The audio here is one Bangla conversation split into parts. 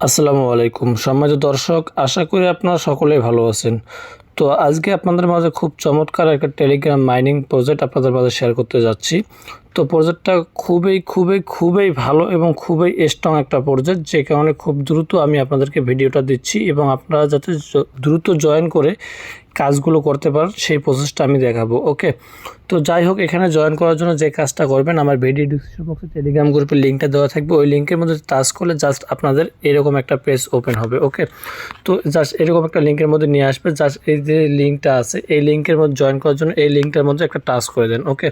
আসসালামু আলাইকুম। সম্মানিত দর্শক, আশা করি আপনারা সকলেই ভালো আছেন। তো আজকে আপনাদের মাঝে খুব চমৎকার একটা টেলিগ্রাম মাইনিং প্রজেক্ট আপনাদের মাঝে শেয়ার করতে যাচ্ছি। তো প্রজেক্টটা খুবই খুবই খুবই ভালো এবং খুবই স্ট্রং একটা প্রজেক্ট যে কারণে খুব দ্রুত আমি আপনাদেরকে ভিডিওটা দিচ্ছি এবং আপনারা যাতে দ্রুত জয়েন করে কাজগুলো করতে পারেন, সেই প্রসেসটা আমি দেখাবো ওকে তো যাই হোক, এখানে জয়েন করার জন্য যে কাজটা করবেন, আমার ভিডিও ডিসক্রিপশন বক্সে টেলিগ্রাম গ্রুপের লিঙ্কটা দেওয়া থাকবে, ওই লিঙ্কের মধ্যে টাচ করলে জাস্ট আপনাদের এরকম একটা পেজ ওপেন হবে ওকে তো জাস্ট এরকম একটা লিঙ্কের মধ্যে নিয়ে আসবে জাস্ট এই যে লিঙ্কটা আছে, এই লিঙ্কের মধ্যে জয়েন করার জন্য এই লিঙ্কটার মধ্যে একটা টাচ করে দেন ওকে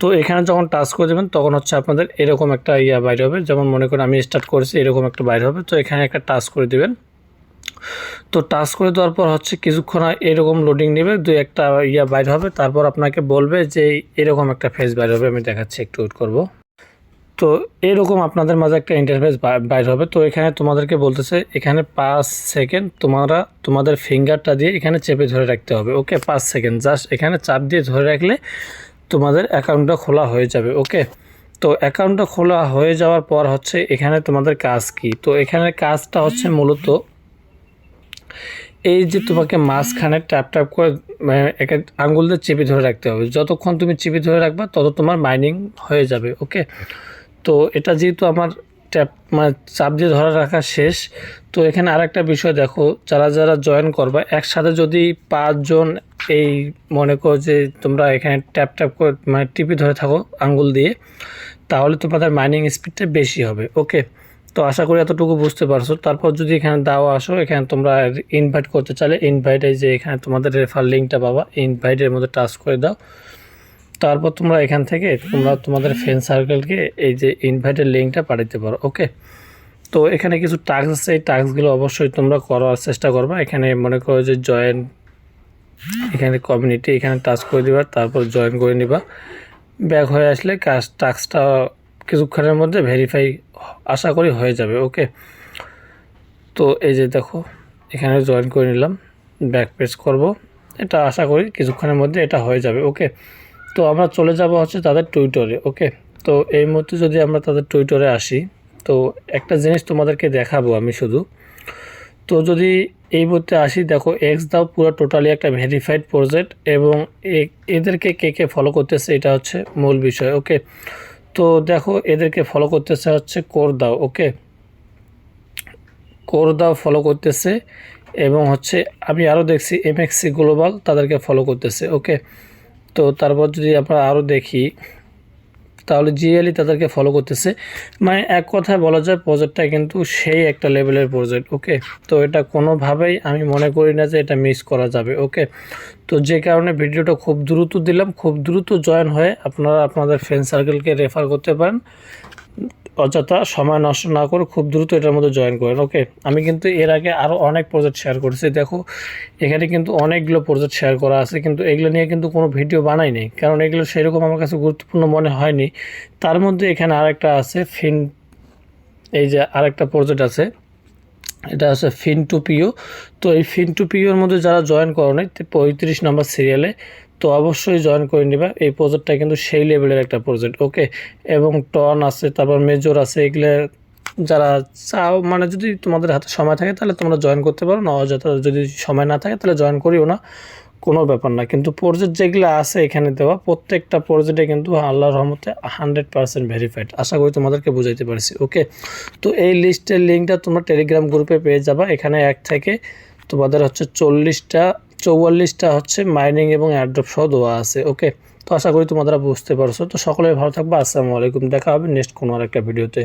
তো এখানে যখন টাচ করে দেবেন, তখন হচ্ছে আপনাদের এরকম একটা ইয়া বাইরে হবে। যেমন মনে করেন আমি স্টার্ট করেছি, এরকম একটা বাইরে হবে। তো এখানে একটা টাচ করে দিবেন। তো টাচ করে দেওয়ার পর হচ্ছে কিছুক্ষণ এরকম লোডিং নেবে দুই একটা ইয়া বাইর হবে। তারপর আপনাকে বলবে যে এরকম একটা ফেস বাইর হবে, আমি দেখাচ্ছি, একটু ওয়েট করব। তো এরকম আপনাদের মাঝে একটা ইন্টারফেস বাইর হবে। তো এখানে তোমাদেরকে বলতেছে, এখানে পাঁচ সেকেন্ড তোমরা তোমাদের ফিঙ্গারটা দিয়ে এখানে চেপে ধরে রাখতে হবে। ওকে পাঁচ সেকেন্ড জাস্ট এখানে চাপ দিয়ে ধরে রাখলে তোমাদের অ্যাকাউন্টটা খোলা হয়ে যাবে, ওকে? তো অ্যাকাউন্টটা খোলা হয়ে যাওয়ার পর হচ্ছে এখানে তোমাদের কাজ কি? তো এখানে কাজটা হচ্ছে মূলত এই যে তোমাকে মাঝখানে ট্যাপ ট্যাপ করে মানে একে আঙ্গুল দিয়ে চেপে ধরে রাখতে হবে। যতক্ষণ তুমি চেপে ধরে রাখবা, তত তোমার মাইনিং হয়ে যাবে, ওকে? তো এটা যেহেতু আমার ট্যাপ মানে চাপ দিয়ে ধরে রাখা শেষ। তো এখানে আরেকটা বিষয় দেখো, যারা যারা জয়েন করবা, একসাথে যদি পাঁচজন এই মনে করো যে তোমরা এখানে ট্যাপ ট্যাপ করে মানে টিপি ধরে থাকো আঙ্গুল দিয়ে, তাহলে তোমাদের মাইনিং স্পিডটা বেশি হবে ওকে তো আশা করি এতটুকু বুঝতে পারছ। তারপর যদি এখানে দাও আসো, এখানে তোমরা ইনভাইট করতে চাইলে ইনভাইটে যে এখানে তোমাদের রেফার লিঙ্কটা পাবা ইনভাইটের মধ্যে টাচ করে দাও। তারপর তোমরা এখান থেকে তোমরা তোমাদের ফ্রেন্ড সার্কেলকে এই যে ইনভাইটের লিঙ্কটা পাঠাতে পারো ওকে তো এখানে কিছু টাস্ক আছে, এই টাস্কগুলো অবশ্যই তোমরা করার চেষ্টা করবা। এখানে মনে করো যে জয়েন এখানে কমিউনিটি এখানে টাচ করে দিবা, তারপর জয়েন করে নিবা। ব্যাক হয়ে আসলে কাজ টাস্কটা কিছুক্ষণের মধ্যে ভেরিফাই আশা করি হয়ে যাবে ওকে তো এই যে দেখো, এখানে জয়েন করে নিলাম ব্যাক পেজ করব। এটা আশা করি কিছুক্ষণের মধ্যে এটা হয়ে যাবে ওকে তো আমরা চলে যাব হচ্ছে তাদের টুইটারে ওকে তো এই মুহূর্তে যদি আমরা তাদের টুইটারে আসি, তো একটা জিনিস তোমাদেরকে দেখাবো আমি শুধু। তো যদি এই মুহূর্তে আসি, দেখো এক্স দাও পুরো টোটালি একটা ভেরিফাইড প্রজেক্ট এবং এদেরকে কে কে ফলো করতেছে এটা হচ্ছে মূল বিষয় ওকে তো দেখো এদেরকে ফলো করতেছে হচ্ছে কোর দাও ওকে কোর দাও ফলো করতেছে এবং হচ্ছে আমি আরও দেখছি এম এমএক্সি গ্লোবাল তাদেরকে ফলো করতেছে ওকে তো তারপর যদি আমরা আরও দেখি, তাহলে জিএলই তাদেরকে ফলো করতেছে। মানে এক কথায় বলা যায় প্রজেক্টটা কিন্তু সেই একটা লেভেলের প্রজেক্ট ওকে তো এটা কোনোভাবেই আমি মনে করি না যে এটা মিস করা যাবে ওকে তো যে কারণে ভিডিওটা খুব দ্রুত দিলাম, খুব দ্রুত জয়েন হয়ে আপনারা আপনাদের ফ্রেন্ড সার্কেলকে রেফার করতে পারেন। অযথা সময় নষ্ট না করে খুব দ্রুত এটার মধ্যে জয়েন করেন ওকে আমি কিন্তু এর আগে আরও অনেক প্রজেক্ট শেয়ার করেছি। দেখো, এখানে কিন্তু অনেকগুলো প্রজেক্ট শেয়ার করা আছে, কিন্তু এগুলো নিয়ে কিন্তু কোনো ভিডিও বানাই নাই। কারণ এগুলো সেরকম আমার কাছে গুরুত্বপূর্ণ মনে হয়নি। তার মধ্যে এখানে আরেকটা আছে ফিন এই যে আরেকটা প্রজেক্ট আছে, এটা আছে ফিন টু পিও তো এই ফিন টু পিওর মধ্যে যারা জয়েন করো নাই পঁয়ত্রিশ নম্বর সিরিয়ালে তো অবশ্যই জয়েন করে নিবা। এই প্রজেক্টটা কিন্তু সেই লেভেলের একটা প্রজেক্ট ওকে এবং টন আছে, তারপর মেজর আছে, এগুলো যারা চাও মানে যদি তোমাদের হাতে সময় থাকে, তাহলে তোমরা জয়েন করতে পারো। না যদি সময় না থাকে, তাহলে জয়েন করিও না। কোনো ব্যাপার না। কিন্তু প্রজেক্ট যেগুলো আছে এখানে দেওয়া, প্রত্যেকটা প্রজেক্টে কিন্তু আল্লাহর রহমতে হান্ড্রেড পার্সেন্ট ভেরিফাইড আশা করি তোমাদেরকে বুঝাইতে পারছি ওকে তো এই লিস্টের লিঙ্কটা তোমরা টেলিগ্রাম গ্রুপে পেয়ে যাবা। এখানে এক থেকে তোমাদের হচ্ছে চল্লিশটা চৌয়াল্লিশটা হচ্ছে মাইনিং এবং অ্যাড্রপ সহ দেওয়া আছে ওকে তো আশা করি তোমরা বুঝতে পারছ। তো সকলে ভালো থাকবে, আসসালামু আলাইকুম, দেখা হবে নেক্সট কোনো আর একটা ভিডিওতে